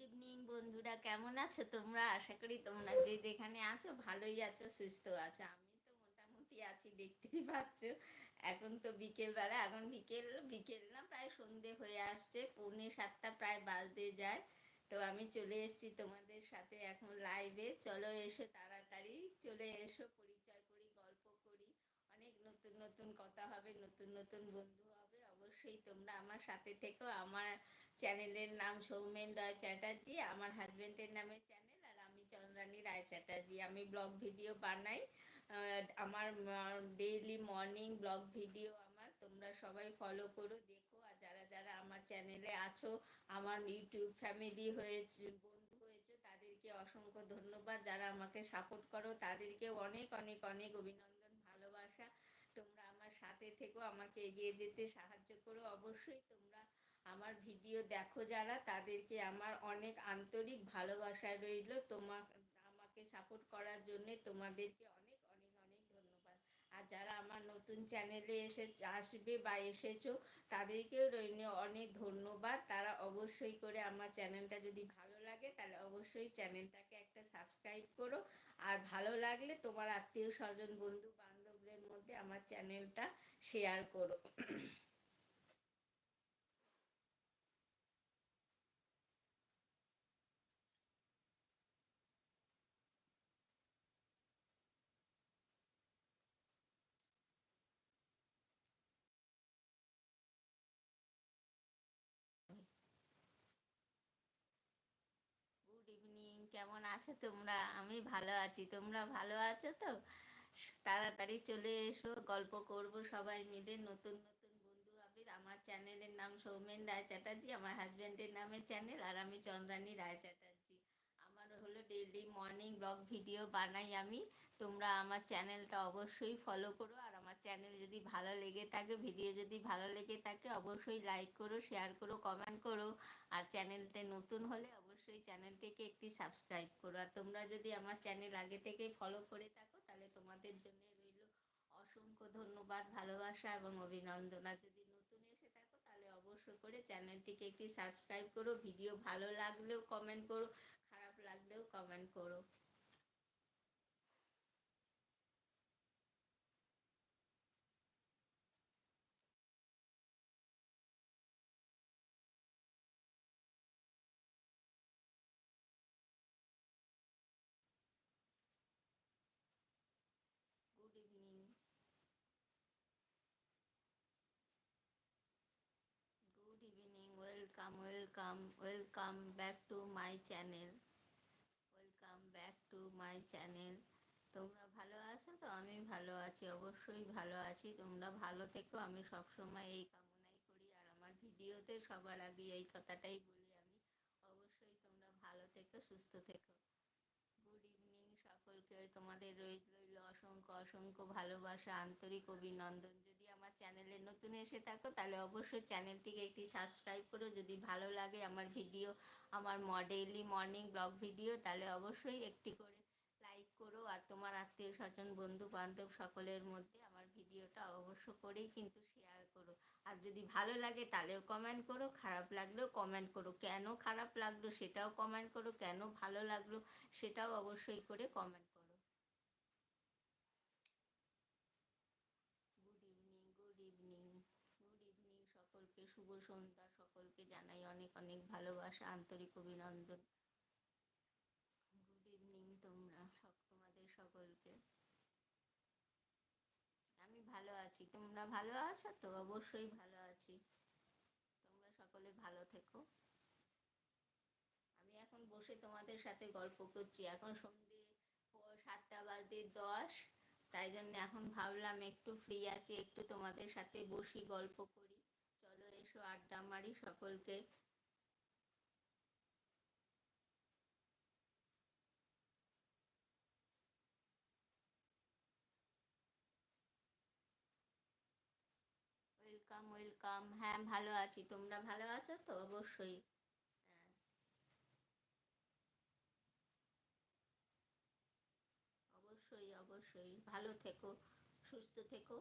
Good evening বন্ধুরা। কেমন আছো তোমরা? আশা করি তোমরা যে যেখানে আছো, ভালোই আছো, সুস্থ আছো। আমি তো মোটামুটি আছি, দেখতেই পাচ্ছ। এখন তো বিকেলবেলা। এখন বিকেল বিকেল না, প্রায় সন্ধে হয়ে আসছে। পৌনে সাতটা, প্রায় বাজতে যায়। তো আমি চলে এসেছি তোমাদের সাথে এখন লাইভে চলো এসো তাড়াতাড়ি। চলে এসো, পরিচয় করি, গল্প করি। অনেক নতুন নতুন কথা হবে, নতুন নতুন বন্ধু হবে। অবশ্যই তোমরা আমার সাথে থেকো। আমার চ্যানেলের নাম সৌমেন রায় চ্যাটার্জি, আমার হাজব্যান্ডের নামে চ্যানেল, আর আমি চন্দ্রানী রায় চ্যাটার্জি। আমি ব্লগ ভিডিও বানাই আমার ডেইলি মর্নিং ব্লগ ভিডিও আমার, তোমরা সবাই ফলো করো, দেখো, আর যারা যারা আমার চ্যানেলে আছো, আমার ইউটিউব ফ্যামিলি হয়েছে, বন্ধু হয়েছে, তাদেরকে অসংখ্য ধন্যবাদ। যারা আমাকে সাপোর্ট করো তাদেরকেও অনেক অনেক অনেক অভিনন্দন, ভালোবাসা। তোমরা আমার সাথে থেকো, আমাকে এগিয়ে যেতে সাহায্য করো, অবশ্যই তোমরা আমার ভিডিও দেখো যারা, তাদেরকে আমার অনেক আন্তরিক ভালোবাসা রইল। তোমার আমাকে সাপোর্ট করার জন্যে তোমাদেরকে অনেক অনেক অনেক ধন্যবাদ। আর যারা আমার নতুন চ্যানেলে এসে, আসবে বা এসেছ, তাদেরকেও রইল অনেক ধন্যবাদ। তারা অবশ্যই করে আমার চ্যানেলটা যদি ভালো লাগে, তাহলে অবশ্যই চ্যানেলটাকে একটা সাবস্ক্রাইব করো। আর ভালো লাগলে তোমার আত্মীয় স্বজন বন্ধু বান্ধবদের মধ্যে আমার চ্যানেলটা শেয়ার করো গুড ইভিনিং কেমন আছো তোমরা? আমি ভালো আছি। তোমরা ভালো আছো তো? তাড়াতাড়ি চলে এসো, গল্প করব সবাই মিলে। নতুন নতুন বন্ধু হবে আমার চ্যানেলের নাম সৌমেন রায় চ্যাটার্জি, আমার হাজব্যান্ডের নামে চ্যানেল, আর আমি চন্দ্রানী রায় চ্যাটার্জি। আমার হলো ডেইলি মর্নিং ব্লগ ভিডিও বানাই আমি। তোমরা আমার চ্যানেলটা অবশ্যই ফলো করো, আর আমার চ্যানেল যদি ভালো লেগে থাকে ভিডিও যদি ভালো লেগে থাকে, অবশ্যই লাইক করো শেয়ার করো কমেন্ট করো। আর চ্যানেলটা নতুন হলে অবশ্যই চ্যানেলটিকে একটি সাবস্ক্রাইব করো। আর তোমরা যদি আমার চ্যানেল আগে থেকে ফলো করে থাকো, তাহলে তোমাদের জন্য রইল অসংখ্য ধন্যবাদ, ভালোবাসা এবং অভিনন্দন। আর যদি নতুন এসে থাকো, তাহলে অবশ্যই করে চ্যানেলটিকে একটি সাবস্ক্রাইব করো। ভিডিও ভালো লাগলেও কমেন্ট করো, খারাপ লাগলেও কমেন্ট করো good evening good evening welcome welcome welcome back to my channel welcome back to my channel তোমরা ভালো আছো তো? আমি ভালো আছি, অবশ্যই ভালো আছি। তোমরা ভালো থেকো। আমি সবসময় এই কামনাই করি। আর আমার ভিডিওতে সবার আগে এই কথাটাই বলি আমি। অবশ্যই তোমরা ভালো থেকো, সুস্থ থেকো। গুড ইভিনিং সকলকে। তোমাদের রইল অসংখ্য অসংখ্য ভালোবাসা, আন্তরিক অভিনন্দন। চ্যানেলে নতুন এসে থাকো, তাহলে অবশ্যই চ্যানেলটিকে একটি সাবস্ক্রাইব করো। যদি ভালো লাগে আমার ভিডিও আমার মডেলি মর্নিং ব্লগ ভিডিও তাহলে অবশ্যই একটি করে লাইক করো। আর তোমার আত্মীয় স্বজন, বন্ধু বান্ধব সকলের মধ্যে আমার ভিডিওটা অবশ্য করেই কিন্তু শেয়ার করো। আর যদি ভালো লাগে তাহলেও কমেন্ট করো, খারাপ লাগলেও কমেন্ট করো। কেন খারাপ লাগল সেটাও কমেন্ট করো, কেন ভালো লাগল সেটাও অবশ্যই করে কমেন্ট করো good evening good evening good evening সকলকে শুভ সন্ধ্যা, সকলকে জানাই অনেক অনেক ভালোবাসা, আন্তরিক অভিনন্দন। গুড ইভিনিং তোমরা, সব তোমাদের সকলকে। আমি ভালো আছি। তোমরা ভালো আছো তো? অবশ্যই ভালো আছি। তোমরা সকলে ভালো থেকো। আমি এখন বসে তোমাদের সাথে গল্প করছি। এখন সন্ধ্যে সাতটা বাজে দশ। তাই জন্য এখন ভাবলাম একটু ফ্রি আছি, একটু তোমাদের সাথে বসি গল্প করি। এসো আড্ডা মারি সকলকে। ওয়েলকাম ওয়েলকাম হ্যাঁ ভালো আছি। তোমরা ভালো আছো তো? অবশ্যই। হ্যাঁ। অবশ্যই অবশ্যই। ভালো থেকো, সুস্থ থেকো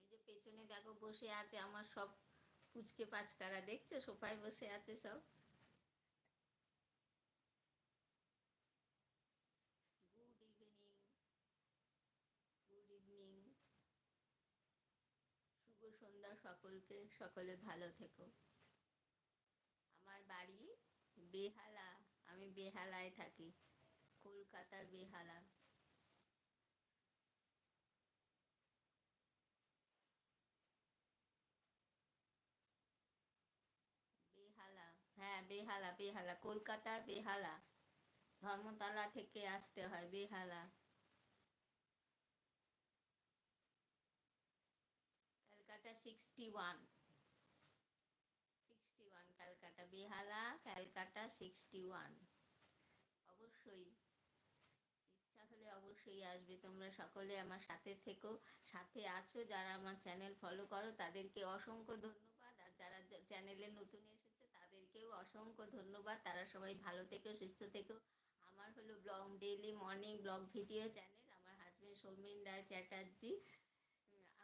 এই যে পেছনে দেখো বসে আছে আমার সব পুচকে পাচকারা, দেখছ? সোফায় বসে আছে সব। গুড ইভিনিং গুড ইভিনিং শুভ সন্ধ্যা সকলকে, সকলে ভালো থেকো। আমার বাড়ি বেহালা, আমি বেহালায় থাকি, কলকাতার বেহালা বেহালা। বেহালা বেহালা। কলকাতা বেহালা। ধর্মতলা থেকে আসতে হয়, Behala. Calcutta sixty one. Sixty one, Calcutta. Behala, Calcutta sixty one. অবশ্যই। ইচ্ছা হলে অবশ্যই আসবে। তোমরা সকলে আমার সাথে থেকো, সাথে আছো। যারা আমার চ্যানেল ফলো করো, তাদেরকে অসংখ্য ধন্যবাদ। আর যারা চ্যানেলে নতুন অসংখ্য ধন্যবাদ। তারা সবাই ভালো থেকো, সুস্থ থেকো। আমার হলো blog, daily morning blog video channel. আমার হাজব্যান্ড সৌমেন রায় চ্যাটার্জি।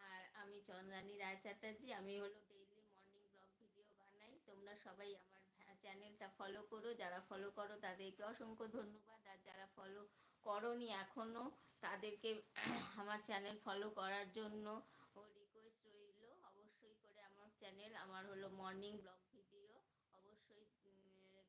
আর আমি চন্দ্রানী রায় চ্যাটার্জি। আমি হলো ডেইলি মর্নিং ব্লগ ভিডিও বানাই। তোমরা সবাই আমার চ্যানেলটা ফলো করো। যারা ফলো করো, তাদেরকে অসংখ্য ধন্যবাদ। আর যারা ফলো করনি এখনও তাদেরকে আমার চ্যানেল ফলো করার জন্য ও রিকোয়েস্ট রইল। অবশ্যই করে আমার চ্যানেল। আমার হলো মর্নিং ব্লগ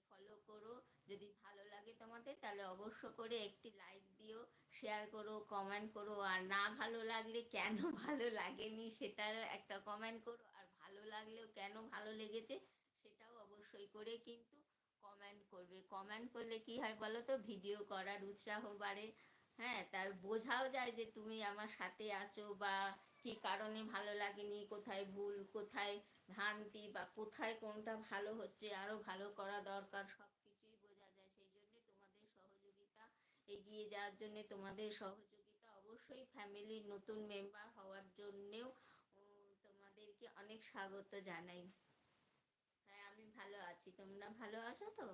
ফলো করো। যদি ভালো লাগে তোমাদের, তাহলে অবশ্য করে একটি লাইক দিও শেয়ার করো কমেন্ট করো। আর না ভালো লাগলে কেন ভালো লাগেনি সেটার একটা কমেন্ট করো। আর ভালো লাগলেও কেন ভালো লেগেছে সেটাও অবশ্যই করে কিন্তু কমেন্ট করবে। কমেন্ট করলে কি হয় বলো তো? ভিডিও করার উৎসাহ বাড়ে। হ্যাঁ তার বোঝাও যায় যে তুমি আমার সাথে আছো বা কি কারণে ভালো লাগেনি, কোথায় ভুল, কোথায় ভ্রান্তি বা কোথায় কোনটা ভালো হচ্ছে আরও ভালো করা দরকার সব কিছুই বোঝা যায়। সেই জন্যে তোমাদের সহযোগিতা এগিয়ে যাওয়ার জন্যে তোমাদের সহযোগিতা অবশ্যই ফ্যামিলির নতুন মেম্বার হওয়ার জন্যেও তোমাদেরকে অনেক স্বাগত জানাই। হ্যাঁ আমি ভালো আছি। তোমরা ভালো আছো তো?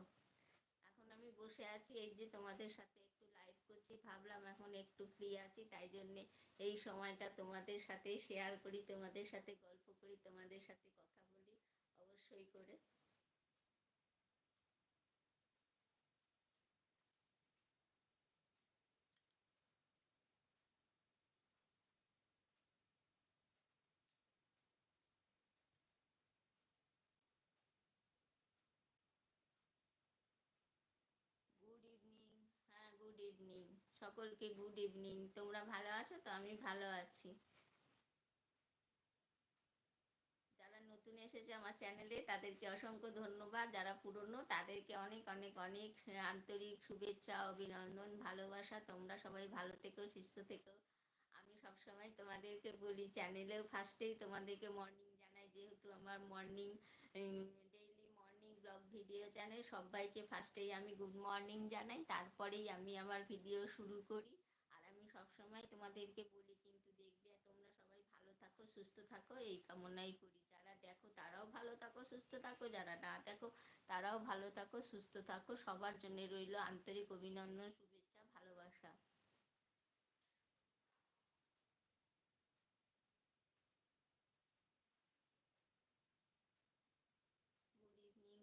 এখন আমি বসে আছি, এই যে তোমাদের সাথে করছি, ভাবলাম এখন একটু ফ্রি আছি, তাই জন্যে এই সময়টা তোমাদের সাথে শেয়ার করি, তোমাদের সাথে গল্প করি, তোমাদের সাথে কথা বলি, অবশ্যই করে। গুড ইভিনিং সকলকে গুড ইভিনিং তোমরা ভালো আছো? তো আমি ভালো আছি। যারা নতুন এসেছে আমার চ্যানেলে তাদেরকে অসংখ্য ধন্যবাদ। যারা পুরনো, তাদেরকে অনেক অনেক অনেক আন্তরিক শুভেচ্ছা, অভিনন্দন, ভালোবাসা। তোমরা সবাই ভালো থেকো, সুস্থ থেকো। আমি সবসময় তোমাদেরকে বলি চ্যানেলেও ফার্স্টেই তোমাদেরকে মর্নিং জানাই। যেহেতু আমার মর্নিং ভিডিও চ্যানেল সবাইকে ফার্স্টেই আমি গুড মর্নিং জানাই, তারপরেই আমি আমার ভিডিও শুরু করি। আর আমি সবসময় তোমাদেরকে বলি, কিন্তু দেখবে তোমরা সবাই ভালো থাকো, সুস্থ থাকো, এই কামনাই করি। যারা দেখো, তারাও ভালো থাকো, সুস্থ থাকো, যারা না দেখো, তারাও ভালো থাকো, সুস্থ থাকো। সবার জন্য রইল আন্তরিক অভিনন্দন, শুভেচ্ছা ভালোবাসা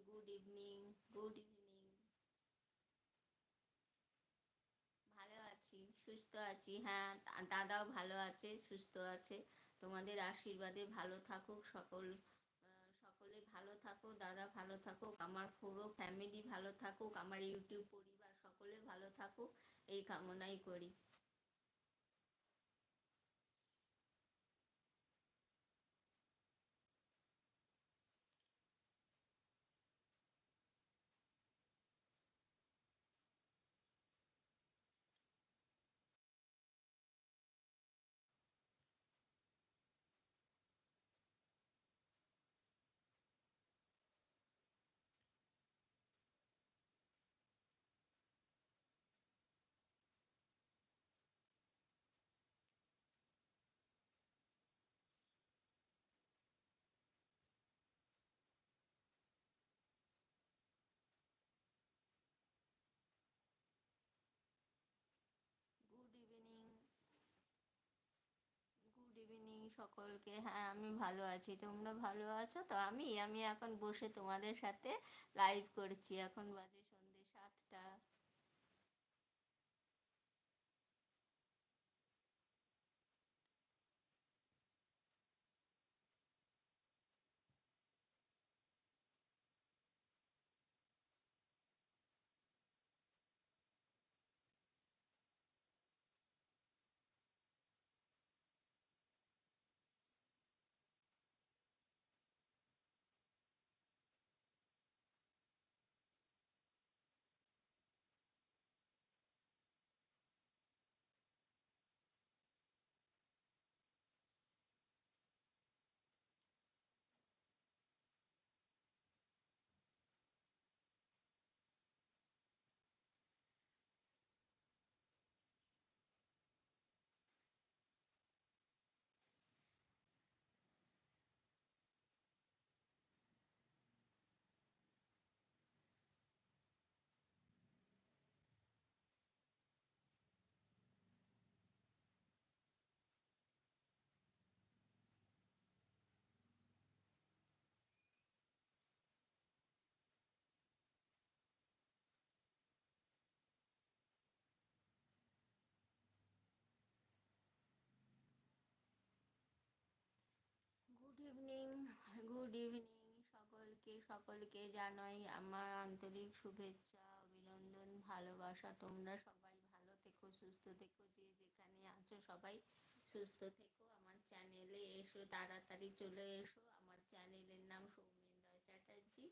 গুড ইভিনিং গুড ইভিনিং ভালো আছি সুস্থ আছি। হ্যাঁ দাদাও ভালো আছে, সুস্থ আছে। তোমাদের আশীর্বাদে ভালো থাকুক সকল সকলে ভালো থাকো দাদা ভালো থাকুক, আমার পুরো ফ্যামিলি ভালো থাকুক, আমার ইউটিউব পরিবার সকলে ভালো থাকুক, এই কামনাই করি। সকলকে হ্যাঁ আমি ভালো আছি। তোমরা ভালো আছো? তো আমি আমি এখন বসে তোমাদের সাথে লাইভ করছি। এখন বাজে সন্ধ্যে সাতটা গুড ইভিনিং গুড ইভিনিং সকলকে সকলকে জানাই আমার আন্তরিক শুভেচ্ছা, অভিনন্দন, ভালোবাসা। তোমরা সবাই ভালো থেকো, সুস্থ থেকো, যে যেখানে আছো সবাই সুস্থ থেকো। আমার চ্যানেলে এসো, তাড়াতাড়ি চলে এসো। আমার চ্যানেলের নাম সৌমেন রয় চ্যাটার্জি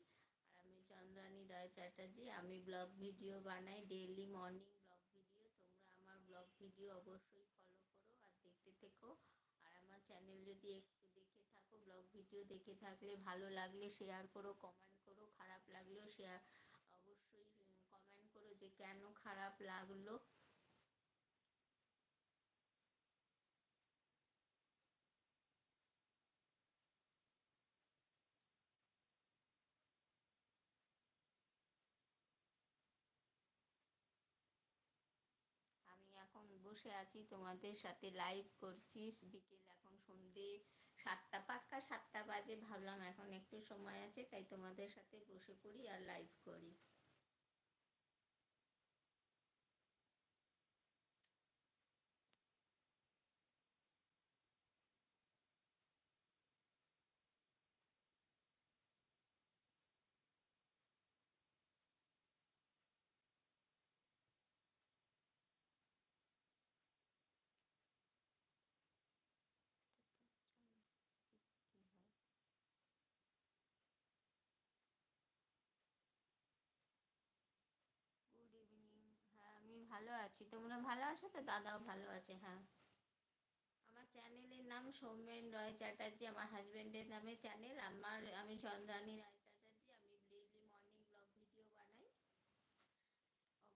আর আমি চন্দ্রানী রয় চ্যাটার্জি। আমি ব্লগ ভিডিও বানাই, ডেইলি মর্নিং ব্লগ ভিডিও। তোমরা আমার ব্লগ ভিডিও অবশ্যই ফলো করো আর দেখতে থেকো। আর আমার চ্যানেল যদি ব্লগ ভিডিও দেখে থাকলে ভালো লাগলে শেয়ার করো কমেন্ট করো, খারাপ লাগলেও শেয়ার অবশ্যই কমেন্ট করো যে কেন খারাপ লাগল। আমি এখন বসে আছি তোমাদের সাথে লাইভ করছি। বিকেল এখন সন্ধে। সাতটা পাক্কা, সাতটা বাজে, ভাবলাম এখন একটু সময় আছে, তাই তোমাদের সাথে বসে পড়ি আর লাইভ করি কি হয় গুড ইভিনিং হ্যাঁ আমি ভালো আছি। তোমরা ভালো আছো তো? দাদাও ভালো আছে হ্যাঁ। আমার চ্যানেলের নাম সৌমেন রয় চ্যাটার্জি, আমার হাজব্যান্ডের নামে চ্যানেল, আমার, আমি চন্দ্রানী রায় চ্যাটার্জি, আমি ডেইলি মর্নিং ব্লগ ভিডিও বানাই।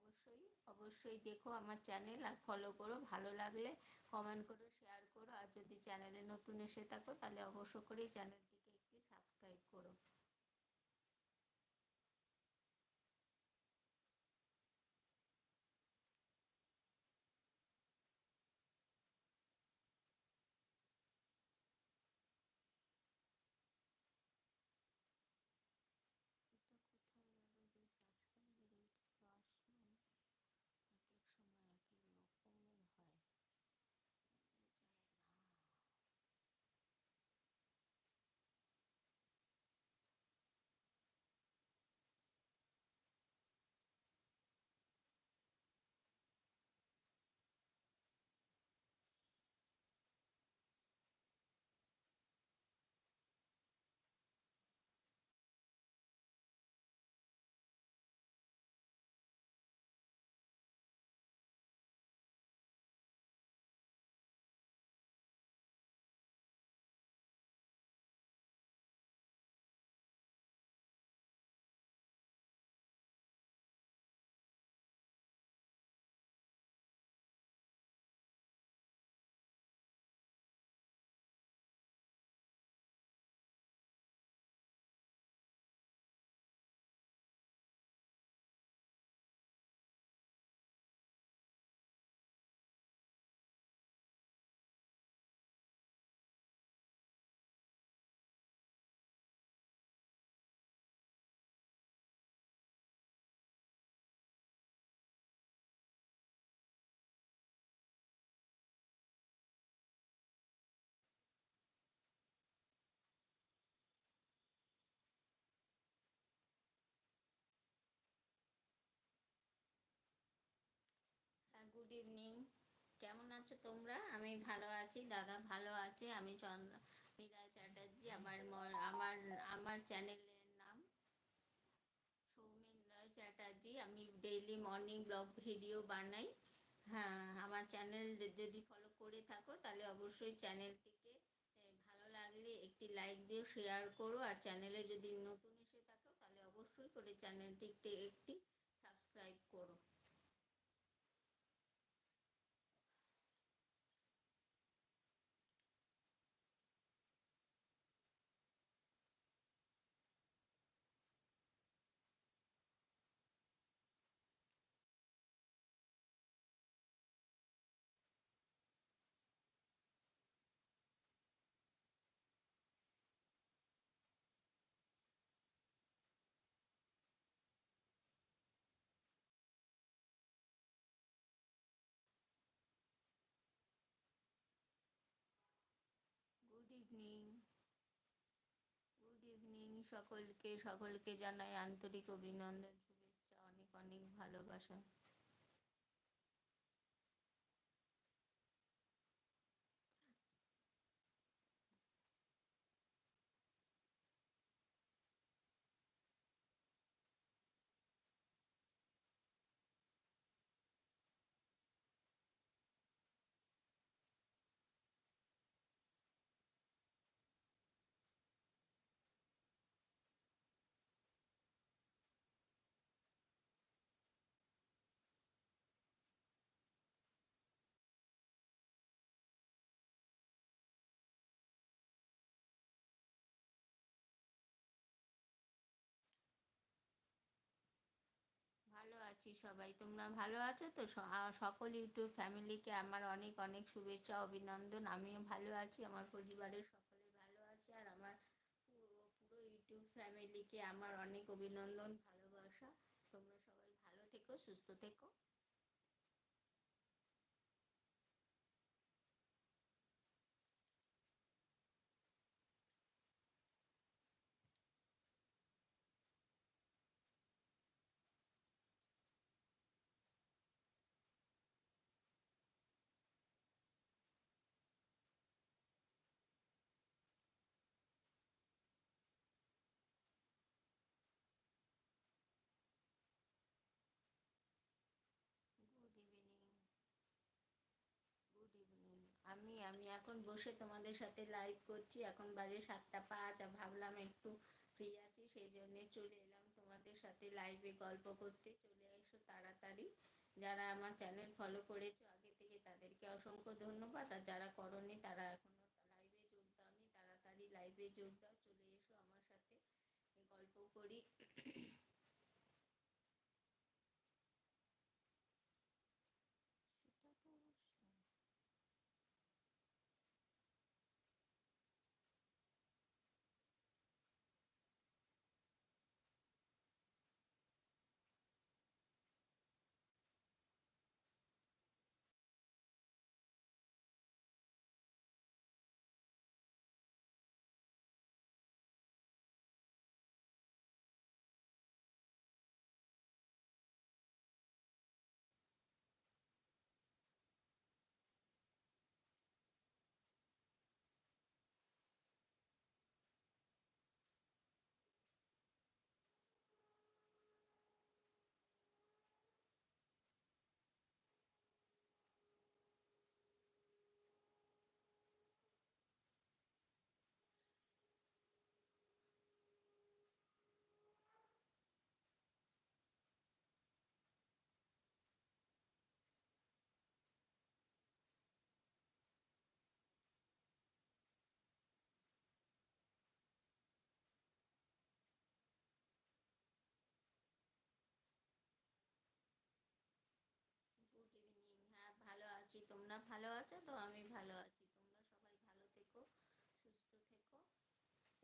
অবশ্যই অবশ্যই দেখো আমার চ্যানেল আর ফলো করো, ভালো লাগলে কমেন্ট করো শেয়ার করো, আর যদি চ্যানেলে নতুন এসে থাকো, তাহলে অবশ্য করেই চ্যানেলটিকে গুড ইভিনিং কেমন আছো তোমরা? আমি ভালো আছি। দাদা ভালো আছে। আমি চন্দ্রিকা চ্যাটার্জি। আমার আমার আমার চ্যানেলের নাম সৌমেন রায় চ্যাটার্জি। আমি ডেইলি মর্নিং ব্লগ ভিডিও বানাই। হ্যাঁ আমার চ্যানেল যদি ফলো করে থাকো, তাহলে অবশ্যই চ্যানেলটিকে ভালো লাগলে একটি লাইক দিও শেয়ার করো। আর চ্যানেলে যদি নতুন এসে থাকো, তাহলে অবশ্যই করে চ্যানেলটিকে একটি সাবস্ক্রাইব করো গুড ইভিনিং গুড ইভিনিং সকলকে সকলকে জানাই আন্তরিক অভিনন্দন শুভেচ্ছা অনেক অনেক ভালোবাসা ভালো আছি সবাই। তোমরা ভালো আছো? তো সকল ইউটিউব ফ্যামিলিকে আমার অনেক অনেক শুভেচ্ছা, অভিনন্দন। আমিও ভালো আছি, আমার পরিবারের সকলে ভালো আছে, আর আমার পুরো ইউটিউব ফ্যামিলিকে আমার অনেক অভিনন্দন, ভালোবাসা। তোমরা সবাই ভালো থেকো, সুস্থ থেকো। আমি এখন বসে তোমাদের সাথে লাইভ করছি। এখন বাজে সাতটা পাঁচ আর ভাবলাম একটু ফ্রি আছি, সেই জন্যে চলে এলাম তোমাদের সাথে লাইভে গল্প করতে। চলে এসো তাড়াতাড়ি। যারা আমার চ্যানেল ফলো করেছ আগে থেকে তাদেরকে অসংখ্য ধন্যবাদ। আর যারা করনি তারা এখনও লাইভে যোগ দাওনি, তাড়াতাড়ি লাইভে যোগ দাও চলে এসো আমার সাথে গল্প করি সেটা তো অবশ্যই গুড ইভিনিং হ্যাঁ ভালো আছি। তোমরা ভালো আছো? তো আমি ভালো আছি। তোমরা সবাই ভালো থেকো, সুস্থ থেকো।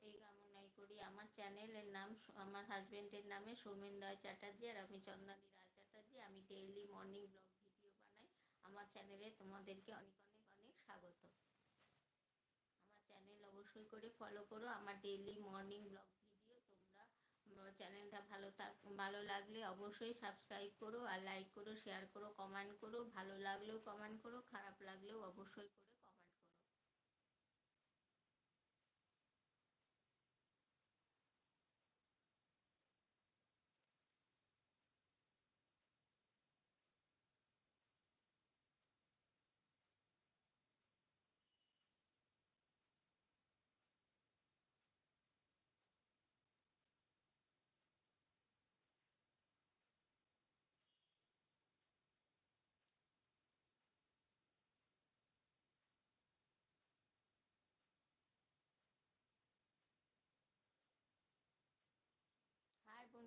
এই কামনাই করি। আমার চ্যানেলের নাম আমার হাজবেন্ডের নামে সৌমেন রায় চ্যাটার্জি আর আমি চন্দানী রায় চ্যাটার্জি। আমি ডেইলি মর্নিং ব্লগ ভিডিও বানাই। আমার চ্যানেলে তোমাদেরকে অনেক অনেক অনেক স্বাগত। আমার চ্যানেল অবশ্যই করে ফলো করো। আমার ডেইলি মর্নিং ব্লগ ভিডিও তোমরা উম, আমার চ্যানেলটা ভালো থাক, ভালো লাগলে অবশ্যই সাবস্ক্রাইব করো আর লাইক করো শেয়ার করো কমেন্ট করো। ভালো লাগলেও কমেন্ট করো, খারাপ লাগলেও অবশ্যই করো।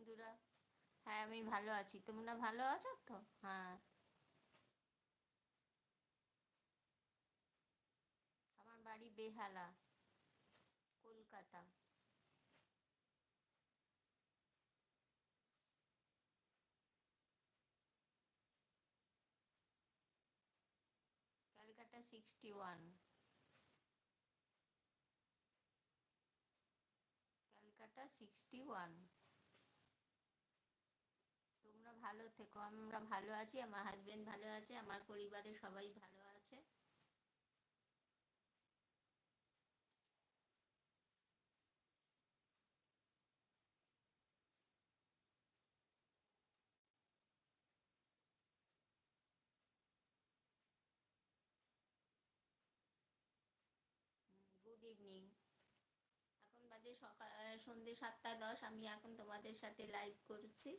বন্ধুরা। হ্যাঁ আমি ভালো আছি। তোমরা ভালো আছো তো? হ্যাঁ। আমার বাড়ি Behala, Kolkata. Calcutta sixty one. Calcutta sixty one. ভালো থেকো। আমরা ভালো আছি, আমার হাজবেন্ড ভালো আছে, আমার পরিবারের সবাই ভালো আছে। গুড ইভিনিং এখন বাজে সকাল সন্ধ্যে সাতটা দশ, আমি এখন তোমাদের সাথে লাইভ করছি।